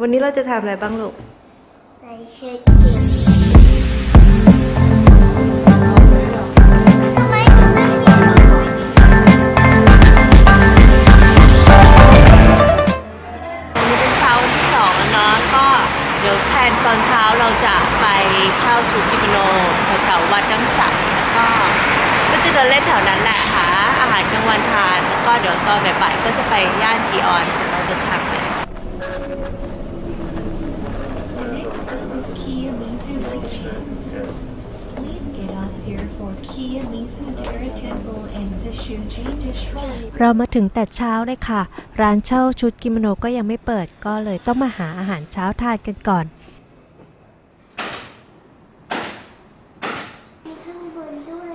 วันนี้เราจะทำอะไรบ้างลูกใส่ชุดจีนทำไมถึงไม่มีดอกไม้วันนี้เป็นเช้าวันที่สองแล้วเนาะก็เดี๋ยวแทนตอนเช้าเราจะไปเช่าชุดกิโมโนแถวๆวัดน้ำใสแล้วก็ก็จะเดินเล่นแถวนั้นแหละหาอาหารกลางวันทาน แล้วก็เดี๋ยวตอนบ่ายๆก็จะไปย่านกีออนเราเดินทาง เรามาถึงแต่เช้าเลยค่ะ ร้านเช่าชุดกิโมโนก็ยังไม่เปิดก็เลยต้องมาหาอาหารเช้าทานกันก่อน มีข้างบนด้วย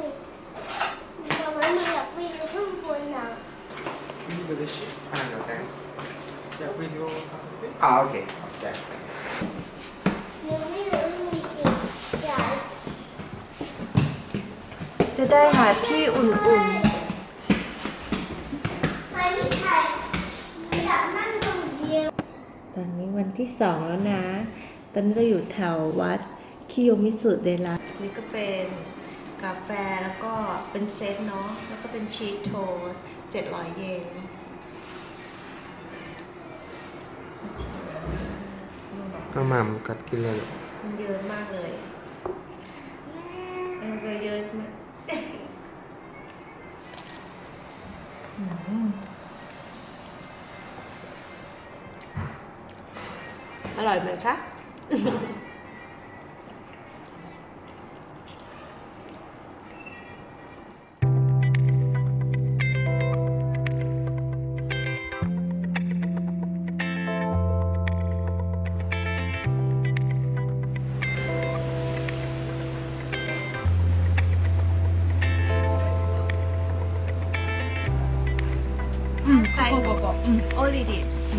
ทำไมไม่อยากไปดูข้างบนอะ Delicious. Ah, no, thanks. Yeah, please go upstairs. Ah, okay. Okay. ยังไม่รู้มีกี่อย่าง จะได้หาที่อุ่น ใครไม่ใครอยากนั่งตรงเดียว ๆ ตอนนี้วันที่สองแล้วนะ ตอนนี้เราอยู่แถววัดคิโยมิสุเดระนี่ก็เป็นกาแฟแล้วก็เป็นเซตเนาะแล้วก็เป็นชีสโทเจ็ดร้อยเยนเอาหม่ำกัดกินเลยมันเยอะมากเลยเออเยอะมากอืมอร่อยไหมคะ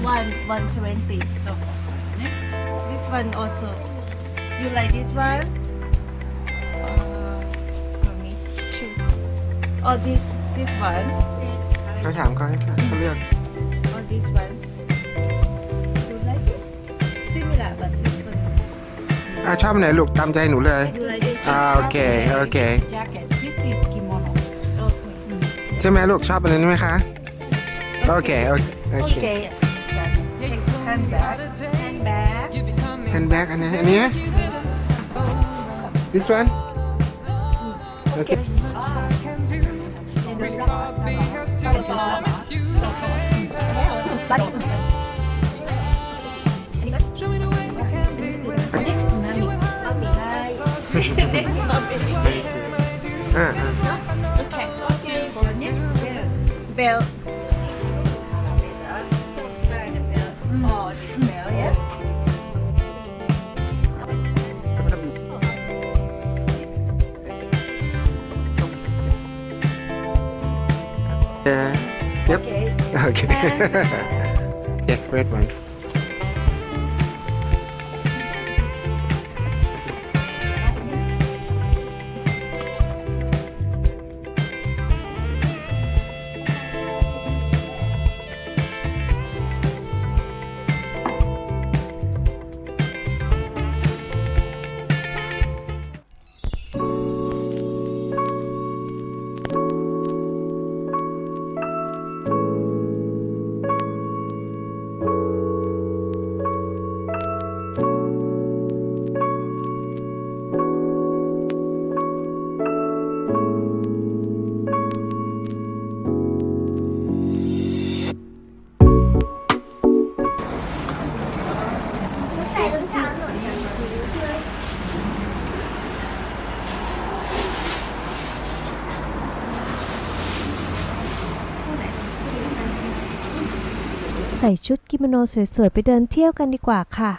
One, one twenty。This one also. You like this one? Uh, for me, two. Or this this one? ก็ถามเขาให้ค่ะเขาเลือก Or this one? You like it? Similar, but this one. อ่าชอบไหนลูกตามใจหนูเลย You like this? อ่าโอเค โอเค jacket. This is kimono. Okay. ใช่ไหมลูกชอบอันนี้ไหมคะ โอเค โอเคโอเค Okay. Handbag. Handbag. แฮนด์แบ็กอันนี้อันนี้ this one โอเคอ่าอ่า Okay. For next year. Bell. yeah red one ใส่ชุดกิโมโนสวยๆ ไปเดินเที่ยวกันดีกว่าค่ะ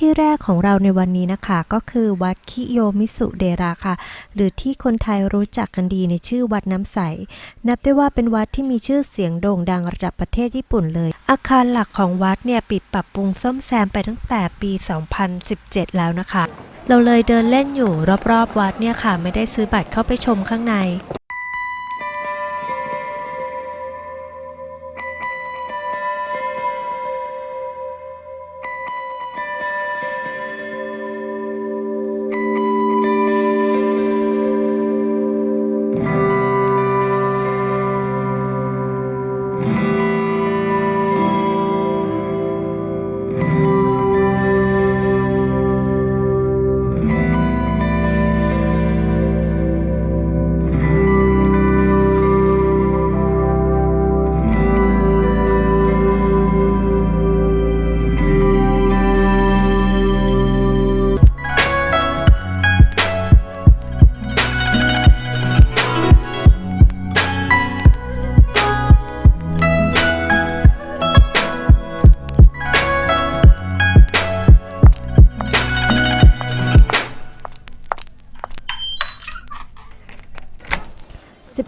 ที่แรกของเราในวันนี้นะคะ ก็คือวัดคิโยมิสุเดระค่ะ หรือที่คนไทยรู้จักกันดีในชื่อวัดน้ำใส นับได้ว่าเป็นวัดที่มีชื่อเสียงโด่งดังระดับประเทศญี่ปุ่นเลย อาคารหลักของวัดเนี่ยปิดปรับปรุงซ่อมแซมไปตั้งแต่ปี 2017 แล้วนะคะ เราเลยเดินเล่นอยู่รอบๆวัดเนี่ยค่ะ ไม่ได้ซื้อบัตรเข้าไปชมข้างใน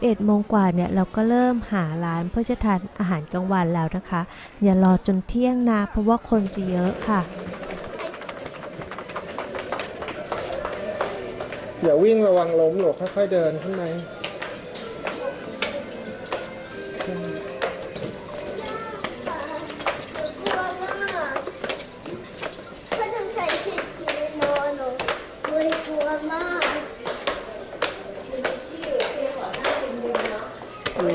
11โมงกว่าเนี่ยเราก็เริ่มหาร้านเพื่อจะทานอาหารกลางวันแล้วนะคะ อย่ารอจนเที่ยงนะเพราะว่าคนจะเยอะค่ะ อย่าวิ่งระวังล้มหรอกค่อยๆเดินข้างใน ที่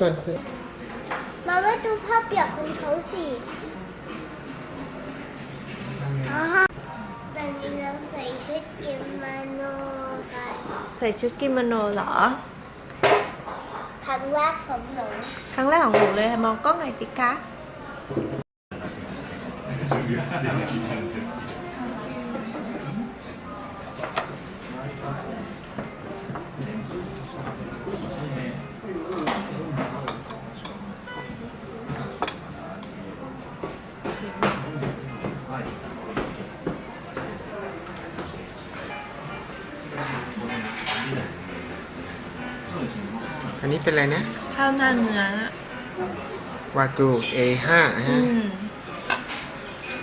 สันมาว่าดูภาพเปียกของเขาสิอ๋อแต่เราใส่ชุดกิโมโนกัน ใส่ชุดกิโมโนเหรอ ครั้งแรกของหนู ครั้งแรกของหนูเลยมองกล้องหน่อยสิคะอันนี้เป็นอะไรนะ ข้าวหน้าเนื้อวากู A5 อืฮะ ม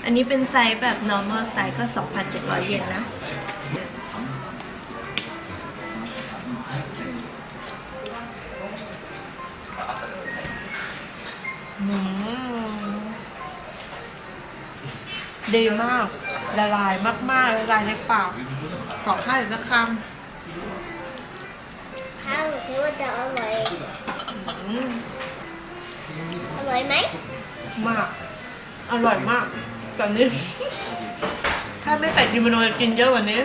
อันนี้เป็นไซส์แบบ normal size ก็ 2,700 เยนนะ อืมดีมาก ละลายมากๆละลายในปาก ขอข้าวอีกสักคข้าวคิดว่าจะอร่อย ไหมมาก อร่อยมากแต่นี้ถ้าไม่ใส่กิมโนจะกินเยอะกว่านี้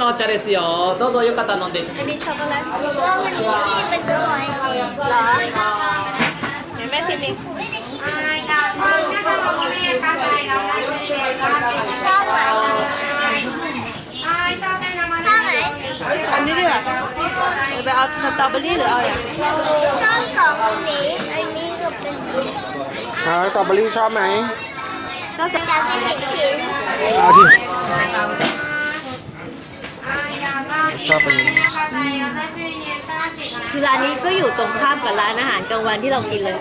のお茶ですよ。どうぞよかったら飲んで。 อันนี้ช็อกโกแลต ชอบมันที่เป็นอร่อยเหรอ เห็นไหมพี่นิก ชอบไหมชอบไหม อันนี้ดีกว่าไปเอาสตรอเบอรี่หรือเอาอย่าง ชอบสองอันนี้ อันนี้ก็เป็น เอาสตรอเบอรี่ชอบไหม จะเป็นเด็กชิ้น เอาดิ ชอบอันนี้คือร้านนี้ก็อยู่ตรงข้ามกับร้านอาหารกลางวันที่เรากินเลย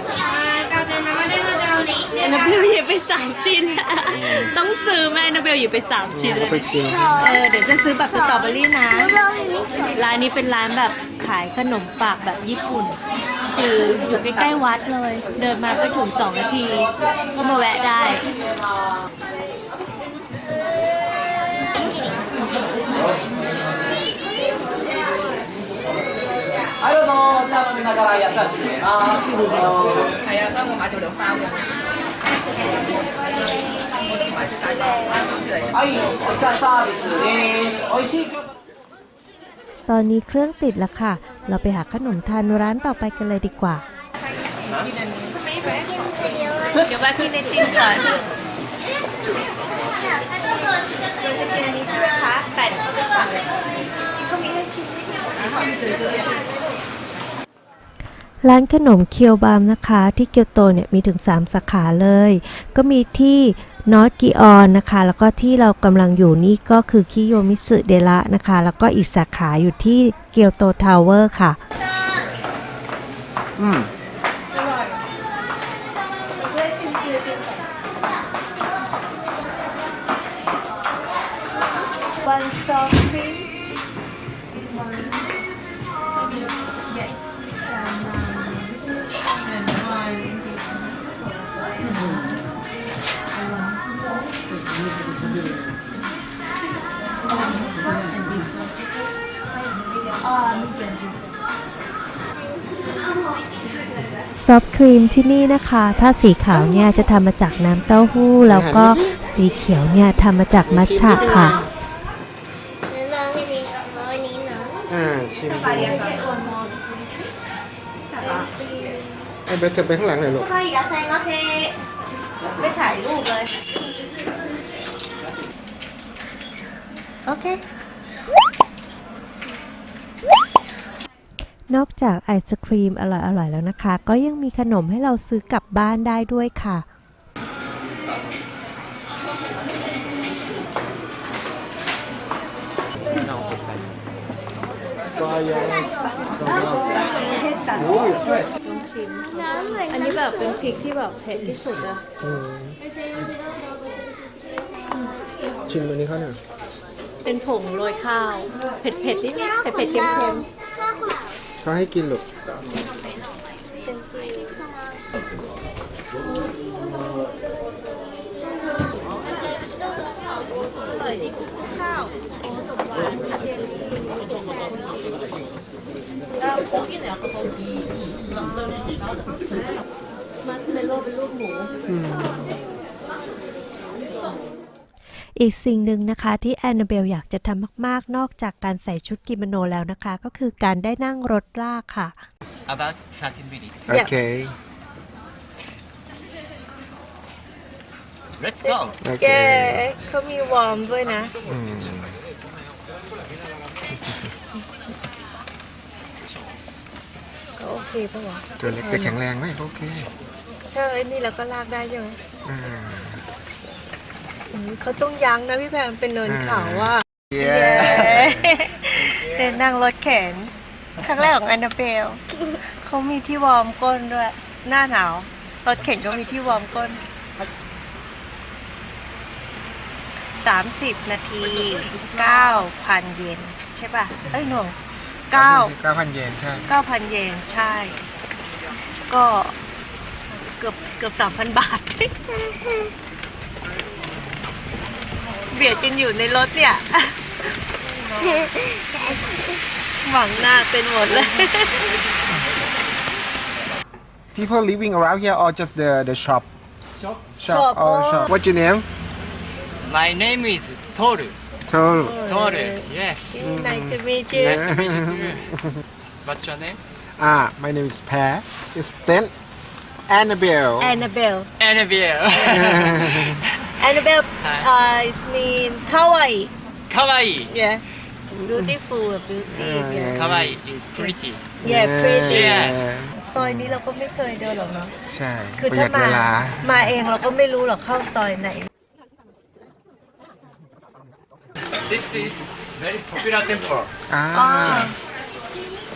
แอนนาเบลหยิบไปสามชิ้นต้องซื้อแม่แอนนาเบลหยิบไปสามชิ้นเลไปยกินเออเดี๋ยวจะซื้อแบบสตรอเบอรี่นะแล้วเราอันนี้สวยร้านนี้เป็นร้านแบบขายขนมฝากแบบญี่ปุ่น คืออยู่ใกล้ๆวัดเลย เดินมาก็ถึงสองนาที ก็มาแวะได้はい、どうぞ。お茶飲みながらやったらします。係啊，所以我買條兩包嘅。 はい、お茶サービスです。美味しい京都 ตอนนี้เครื่องติดแล้วค่ะ เราไปหาขนมทานร้านต่อไปกันเลยดีกว่า เดี๋ยวมากินไอติมก่อนเราจะกินอันนี้ใช่ไหมคะแปดเข้าไปสั่งเขามีให้ชิม ร้านขนมเคียวบามนะคะ ที่เกียวโตเนี่ยมีถึง 3 สาขาเลย ก็มีที่นอตกิออนนะคะ แล้วก็ที่เรากำลังอยู่นี่ก็คือคิโยมิสึเดระนะคะ แล้วก็อีกสาขาอยู่ที่เกียวโตทาวเวอร์ค่ะ อืมวันซอ ซอฟต์ครีมที่นี่นะคะ ถ้าสีขาวเนี่ยจะทำมาจากน้ำเต้าหู้ แล้วก็สีเขียวเนี่ยทำมาจากมัทฉะค่ะแล้วลองอันนี้เอาอันนี้เนาะอ่าชิมดูไอ้เบสเธอไปข้างหลังหน่อยลูกใครอยากใส่มาเทไม่ถ่ายรูปเลย โอเคนอกจากไอศครีมอร่อยๆแล้วนะคะ ก็ยังมีขนมให้เราซื้อกลับบ้านได้ด้วยค่ะต้องชิมน้ำเหมือนอันนี้แบบเป็นพริกที่แบบเผ็ดที่สุดอะอืมชิมอันนี้เขาหน่อย เป็นผงโรยข้าว เผ็ดเผ็ดๆนิดๆเผ็ดเผ็ดๆเค็มข้าวขวดเขาให้กินลูกๆอร่อยดีข้าวหวานเจลลี่แล้วมัสเมลโล่เป็นลูกหมู อีกสิ่งหนึ่งนะคะที่แอนนาเบลอยากจะทำมากๆ นอกจากการใส่ชุดกิโมโนแล้วนะคะ ก็คือการได้นั่งรถลากค่ะ About 30 minutes. โอเค Let's go. โอเคแกเขามีวอร์มด้วยนะอืมก็โอเคปะวะตัวเล็กแต่แข็งแรงไหมโอเคถ้าไอ้นี่เราก็ลากได้ใช่ไหม อ่าอืม เขาต้องยั้งนะพี่แพมเป็นเนินเขาว่าเย้เดินนั่งรถเข็นครั้งแรกของแอนนาเบลเขามีที่วอร์มก้นด้วย หน้าหนาวรถเข็นก็มีที่วอร์มก้น30นาที9,000เยนใช่ป่ะ เอ้ยหนู9เก้าพันเยนใช่9,000เยนใช่ ก็เกือบเกือบ3,000บาท เบียดกันอยู่ในรถเนี่ยหวังหน้าเป็นหมดเลย people living around here or just the the shop Shop? shop Shop, oh oh. shop what's your name My name is Toru. Toru Toru. Yes. nice to meet you Nice to meet you too. What's your name? ah my name is Per it's Ten Annabelle Annabelle Annabelle. Annabelle Hi. uh, is mean kawaii Kawaii. yeah beautiful beauty yeah, Kawaii is pretty. yeah pretty Yeah. ซอยนี้เราก็ไม่เคยเดินหรอกเนาะ ใช่คือประหยัถ้าดมาเวลามาเองเราก็ไม่รู้หรอกเข้าซอยไหน This is very popular temple. อ่าอ๋อ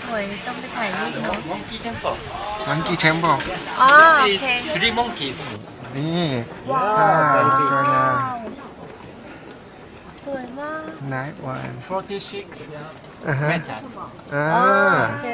สวยต้องไปถ่ายรูปเนาะ Monkey temple. มังกี้แชมบอกอ๋อโอ Is เค three monkeys. นี่อ่าตัวนะสวยมาก nice one 46 อ่าฮะ meters. อ่าอ๋อโอเค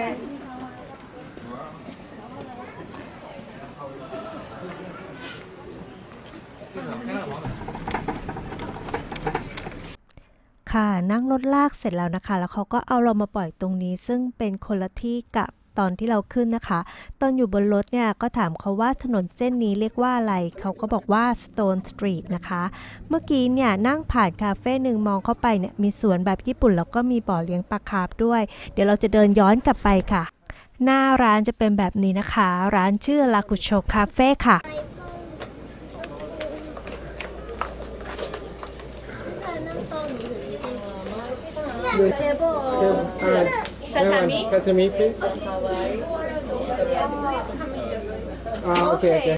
ค่ะนั่งรถลากเสร็จแล้วนะคะ แล้วเขาก็เอาเรามาปล่อยตรงนี้ ซึ่งเป็นคนละที่กับ ตอนที่เราขึ้นนะคะ ตอนอยู่บนรถเนี่ยก็ถามเขาว่าถนนเส้นนี้เรียกว่าอะไร เขาก็บอกว่า Stone Street นะคะ เมื่อกี้เนี่ยนั่งผ่านคาเฟ่หนึ่งมองเข้าไปเนี่ยมีสวนแบบญี่ปุ่น แล้วก็มีบ่อเลี้ยงปลาคาร์ฟด้วย เดี๋ยวเราจะเดินย้อนกลับไปค่ะ หน้าร้านจะเป็นแบบนี้นะคะ ร้านชื่อลากุโชคาเฟ่ค่ะ Kazami Kazami please อ่า โอเคโอเค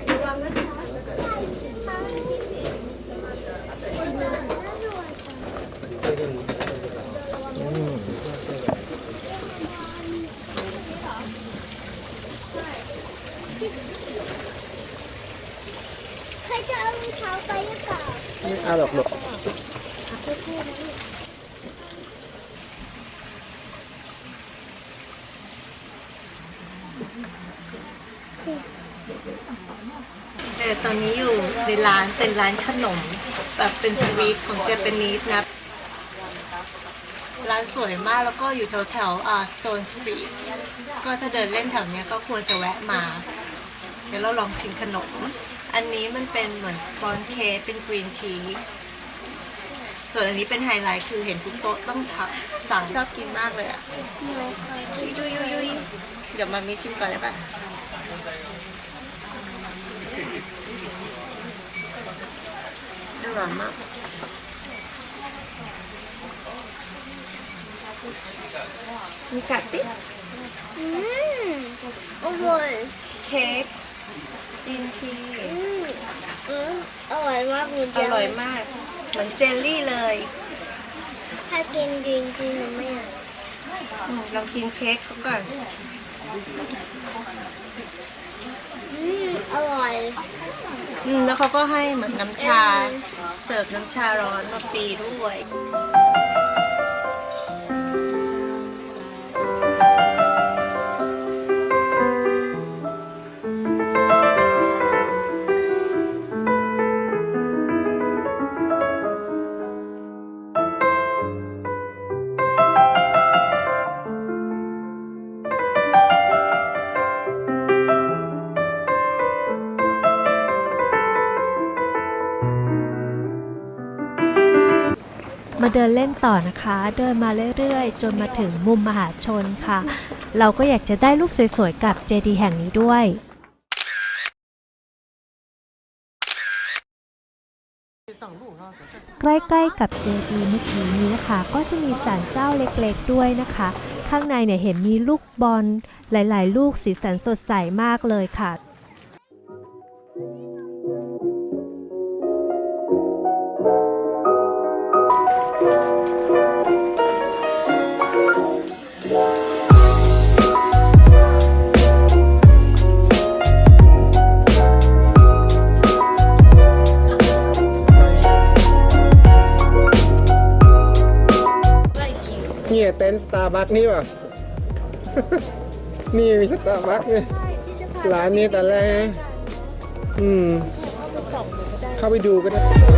ใครจะเอารองเท้าไปหรือเปล่าไม่เอาหรอกหรอก เออตอนนี้อยู่ในร้านเป็นร้านขนม แบบเป็นสวีทของเจแปนิสนะ ร้านสวยมากแล้วก็อยู่แถวแถวๆอ่า Stone Street ก็ถ้าเดินเล่นแถวเนี้ยก็ควรจะแวะมา เดี๋ยวเราลองชิมขนม อันนี้มันเป็นเหมือนสปอนเค้กเป็นกรีนทีส่วนอันนี้เป็นไฮไลท์คือเห็นทุกโต๊ะต้องทักสั่งชอบกินมากเลยอะยุยยุยยุยยุยเดี๋ยวมามีชิมก่อนได้ปะ อร่อยมากมีกัดติอืมอร่อยเค้กกินทีอืมอืมอร่อยมากคุณอร่อยมาก เหมือนเจลลี่เลยถ้ากินจริงจริงๆไม่อยากอืมลองกินเค้กเขาก่อน อืมอร่อย อืมแล้วเขาก็ให้เหมือนน้ำชา เสิร์ฟน้ำชาร้อนมาฟรีด้วย เดินเล่นต่อนะคะ เดินมาเรื่อยๆ จนมาถึงมุมมหาชนค่ะ เราก็อยากจะได้รูปสวยๆ กับเจดีย์แห่งนี้ด้วยใกล้ๆกับเจดีย์เมื่อกี้นี้นะคะ ก็จะมีศาลเจ้าเล็กๆด้วยนะคะ ข้างในเนี่ยเห็นมีลูกบอลหลาย ๆ ลูกสีสันสดใสมากเลยค่ะ ต็นท์สตาร์บัคนี่ป่ะ นี่มีสตาร์บัคเนี่ยร้านนี้ตอนแรกนะอืม เข้าไปดูก็ได้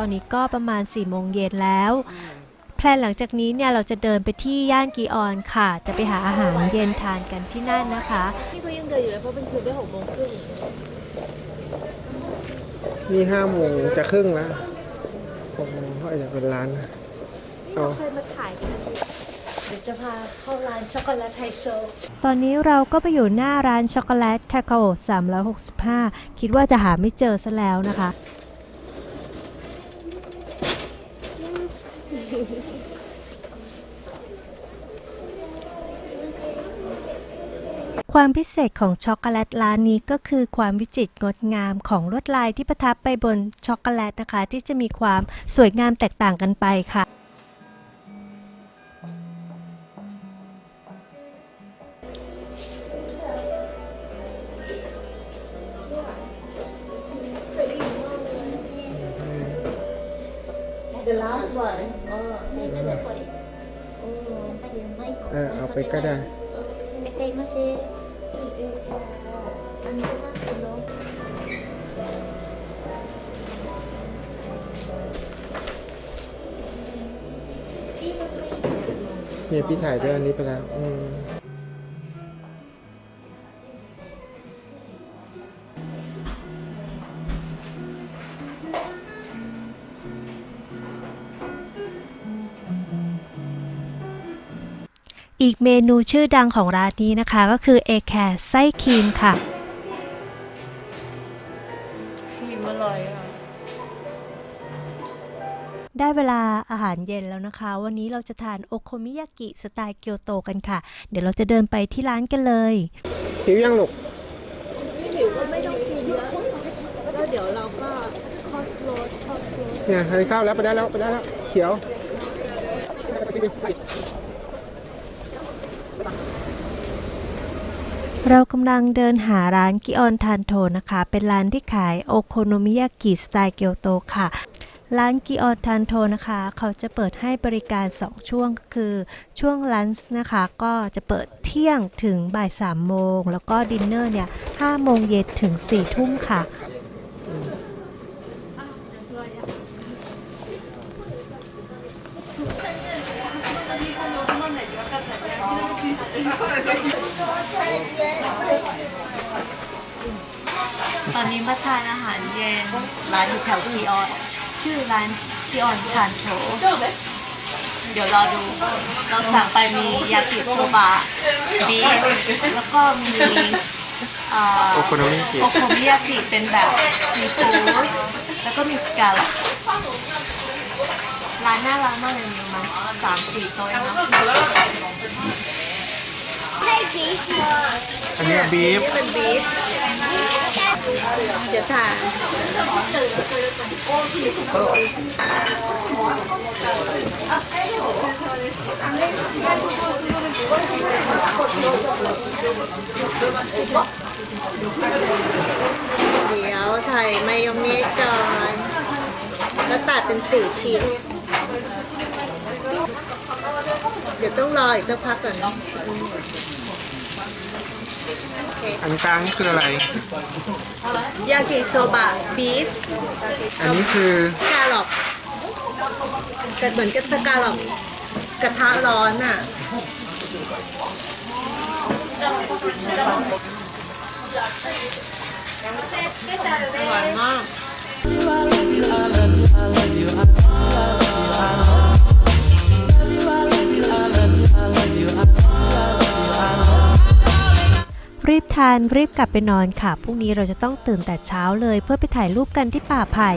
อนนี้ก็ประมาณ4ี่โมงเย็นแล้ว แพลนหลังจากนี้เนี่ยเราจะเดินไปที่ย่านกีออนค่ะ จะไปหาอาหารเย็นทานกันที่นั่นนะคะ นี่ห้าโมงจะครึ่งแล้วหกโมงเขาอาจจะเป็นร้านนะเอาเดี๋ยวจะพาเข้าร้านช็อกโกแลตไฮโซ ตอนนี้เราก็ไปอยู่หน้าร้านช็อกโกแลตคาคาโอ365 คิดว่าจะหาไม่เจอซะแล้วนะคะ ความพิเศษของช็อกโกแลตร้านนี้ก็คือความวิจิตรงดงามของลวดลายที่ประทับไปบนช็อกโกแลตนะคะ ที่จะมีความสวยงามแตกต่างกันไปค่ะ The last one えっとじゃあこれやっぱりうまい เออเอาไปก็ได้ いらっしゃいませあのトマトの เนี่ยพี่ถ่ายด้วยอันนี้ไปแล้ว อืม เมนูชื่อดังของร้านนี้นะคะ ก็คือเอแคร์ไส้ครีมค่ะครีมอร่อยอะ ได้เวลาอาหารเย็นแล้วนะคะ วันนี้เราจะทานโอโคมิยากิสไตล์เกียวโตกันค่ะ เดี๋ยวเราจะเดินไปที่ร้านกันเลยหิวยังลูกแล้วเดี๋ยวเราก็เนี่ยทานข้าวแล้วไปได้แล้วไปได้แล้วเขียว เรากำลังเดินหาร้านกิออนทานโทนะคะ เป็นร้านที่ขายโอโคโนมิยากิสไตล์เกียวโตค่ะ ร้านกิออนทานโทนะคะ เขาจะเปิดให้บริการ 2 ช่วงก็คือช่วงลันช์นะคะ ก็จะเปิดเที่ยงถึงบ่าย3โมง แล้วก็ดินเนอร์เนี่ย5โมงเย็นถึง 4 ทุ่มค่ะ ตอนนี้มาทานอาหารเย็น ร้านอยู่แถวพีออน ชื่อร้านพีออนชานโถเดี๋ยวรอดู เราสั่งไปมียากิโซบะบีฟแล้วก็มีเอ่อโอโคโนมิยากิโอโคมิยากิเป็นแบบซีฟู้ดแล้วก็มีสกาลอปร้านน่ารักมากเลยมีมาสามสี่โต๊ะเองเนาะ อันนี้บีฟนี่เป็นบีฟเดี๋ยวทานเดี๋ยวใส่มายองเนสก่อน แล้วตัดเป็นสี่ชิ้น เดี๋ยวต้องรออีกสักพักก่อนเนาะ อันกลางนี่คืออะไร ยากิโซบะบีฟอันนี้คือสกาลอปแต่เหมือนกับสกาลอปกระทะร้อนอะ อร่อยมาก รีบทานรีบกลับไปนอนค่ะพรุ่งนี้เราจะต้องตื่นแต่เช้าเลย เพื่อไปถ่ายรูปกันที่ป่าไผ่